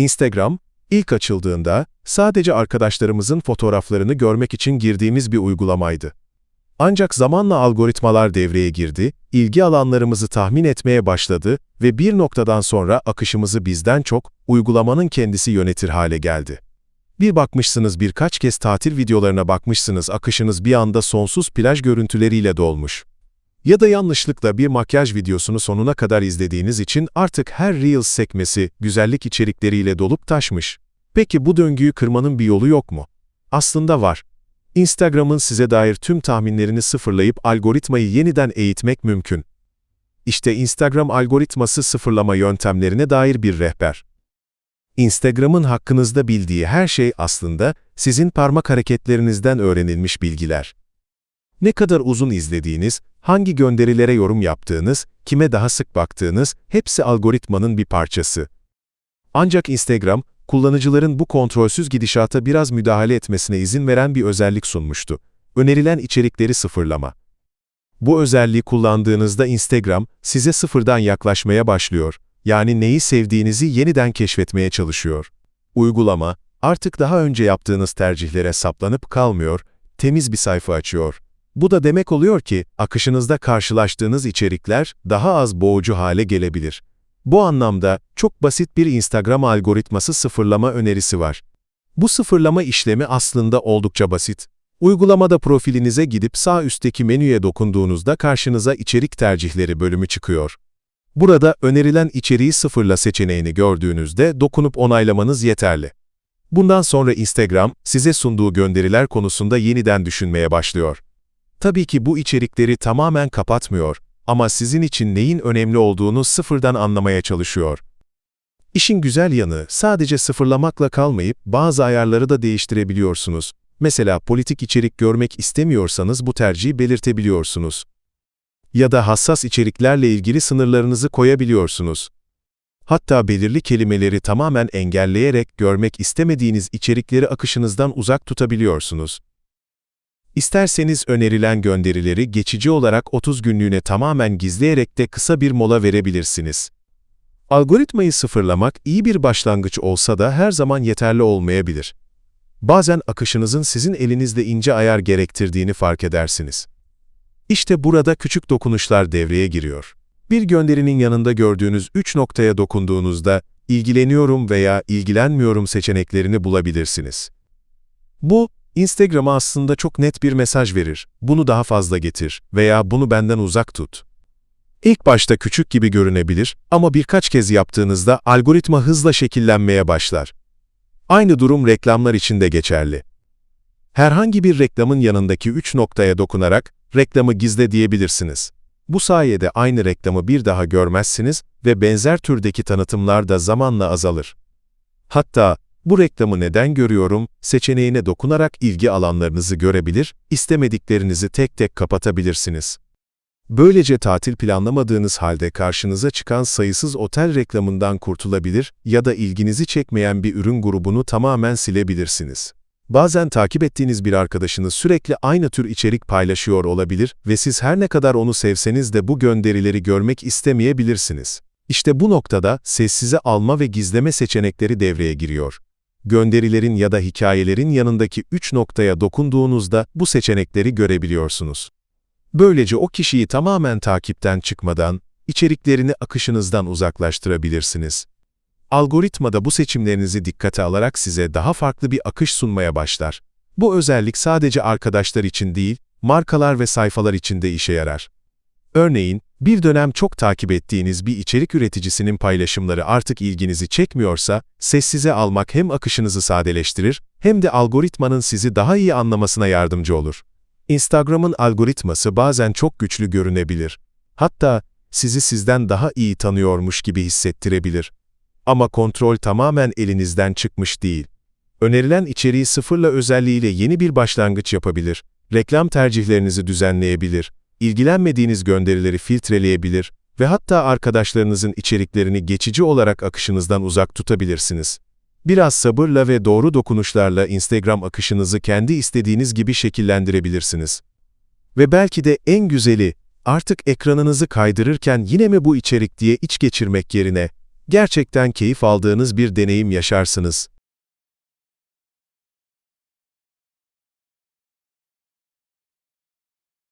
Instagram, ilk açıldığında sadece arkadaşlarımızın fotoğraflarını görmek için girdiğimiz bir uygulamaydı. Ancak zamanla algoritmalar devreye girdi, ilgi alanlarımızı tahmin etmeye başladı ve bir noktadan sonra akışımızı bizden çok uygulamanın kendisi yönetir hale geldi. Bir bakmışsınız birkaç kez tatil videolarına bakmışsınız akışınız bir anda sonsuz plaj görüntüleriyle dolmuş. Ya da yanlışlıkla bir makyaj videosunu sonuna kadar izlediğiniz için artık her Reels sekmesi güzellik içerikleriyle dolup taşmış. Peki bu döngüyü kırmanın bir yolu yok mu? Aslında var. Instagram'ın size dair tüm tahminlerini sıfırlayıp algoritmayı yeniden eğitmek mümkün. İşte Instagram algoritması sıfırlama yöntemlerine dair bir rehber. Instagram'ın hakkınızda bildiği her şey aslında sizin parmak hareketlerinizden öğrenilmiş bilgiler. Ne kadar uzun izlediğiniz, hangi gönderilere yorum yaptığınız, kime daha sık baktığınız hepsi algoritmanın bir parçası. Ancak Instagram, kullanıcıların bu kontrolsüz gidişata biraz müdahale etmesine izin veren bir özellik sunmuştu. Önerilen içerikleri sıfırlama. Bu özelliği kullandığınızda Instagram, size sıfırdan yaklaşmaya başlıyor. Yani neyi sevdiğinizi yeniden keşfetmeye çalışıyor. Uygulama, artık daha önce yaptığınız tercihlere saplanıp kalmıyor, temiz bir sayfa açıyor. Bu da demek oluyor ki, akışınızda karşılaştığınız içerikler daha az boğucu hale gelebilir. Bu anlamda çok basit bir Instagram algoritması sıfırlama önerisi var. Bu sıfırlama işlemi aslında oldukça basit. Uygulamada profilinize gidip sağ üstteki menüye dokunduğunuzda karşınıza içerik tercihleri bölümü çıkıyor. Burada önerilen içeriği sıfırla seçeneğini gördüğünüzde dokunup onaylamanız yeterli. Bundan sonra Instagram, size sunduğu gönderiler konusunda yeniden düşünmeye başlıyor. Tabii ki bu içerikleri tamamen kapatmıyor ama sizin için neyin önemli olduğunu sıfırdan anlamaya çalışıyor. İşin güzel yanı sadece sıfırlamakla kalmayıp bazı ayarları da değiştirebiliyorsunuz. Mesela politik içerik görmek istemiyorsanız bu tercihi belirtebiliyorsunuz. Ya da hassas içeriklerle ilgili sınırlarınızı koyabiliyorsunuz. Hatta belirli kelimeleri tamamen engelleyerek görmek istemediğiniz içerikleri akışınızdan uzak tutabiliyorsunuz. İsterseniz önerilen gönderileri geçici olarak 30 günlüğüne tamamen gizleyerek de kısa bir mola verebilirsiniz. Algoritmayı sıfırlamak iyi bir başlangıç olsa da her zaman yeterli olmayabilir. Bazen akışınızın sizin elinizde ince ayar gerektirdiğini fark edersiniz. İşte burada küçük dokunuşlar devreye giriyor. Bir gönderinin yanında gördüğünüz üç noktaya dokunduğunuzda ilgileniyorum veya ilgilenmiyorum seçeneklerini bulabilirsiniz. Bu, Instagram'a aslında çok net bir mesaj verir. Bunu daha fazla getir veya bunu benden uzak tut. İlk başta küçük gibi görünebilir ama birkaç kez yaptığınızda algoritma hızla şekillenmeye başlar. Aynı durum reklamlar için de geçerli. Herhangi bir reklamın yanındaki üç noktaya dokunarak reklamı gizle diyebilirsiniz. Bu sayede aynı reklamı bir daha görmezsiniz ve benzer türdeki tanıtımlar da zamanla azalır. Hatta bu reklamı neden görüyorum seçeneğine dokunarak ilgi alanlarınızı görebilir, istemediklerinizi tek tek kapatabilirsiniz. Böylece tatil planlamadığınız halde karşınıza çıkan sayısız otel reklamından kurtulabilir ya da ilginizi çekmeyen bir ürün grubunu tamamen silebilirsiniz. Bazen takip ettiğiniz bir arkadaşınız sürekli aynı tür içerik paylaşıyor olabilir ve siz her ne kadar onu sevseniz de bu gönderileri görmek istemeyebilirsiniz. İşte bu noktada sessize alma ve gizleme seçenekleri devreye giriyor. Gönderilerin ya da hikayelerin yanındaki üç noktaya dokunduğunuzda bu seçenekleri görebiliyorsunuz. Böylece o kişiyi tamamen takipten çıkmadan, içeriklerini akışınızdan uzaklaştırabilirsiniz. Algoritma da bu seçimlerinizi dikkate alarak size daha farklı bir akış sunmaya başlar. Bu özellik sadece arkadaşlar için değil, markalar ve sayfalar için de işe yarar. Örneğin, bir dönem çok takip ettiğiniz bir içerik üreticisinin paylaşımları artık ilginizi çekmiyorsa, sessize almak hem akışınızı sadeleştirir, hem de algoritmanın sizi daha iyi anlamasına yardımcı olur. Instagram'ın algoritması bazen çok güçlü görünebilir. Hatta sizi sizden daha iyi tanıyormuş gibi hissettirebilir. Ama kontrol tamamen elinizden çıkmış değil. Önerilen içeriği sıfırla özelliğiyle yeni bir başlangıç yapabilir, reklam tercihlerinizi düzenleyebilir, ilgilenmediğiniz gönderileri filtreleyebilir ve hatta arkadaşlarınızın içeriklerini geçici olarak akışınızdan uzak tutabilirsiniz. Biraz sabırla ve doğru dokunuşlarla Instagram akışınızı kendi istediğiniz gibi şekillendirebilirsiniz. Ve belki de en güzeli, artık ekranınızı kaydırırken yine mi bu içerik diye iç geçirmek yerine, gerçekten keyif aldığınız bir deneyim yaşarsınız.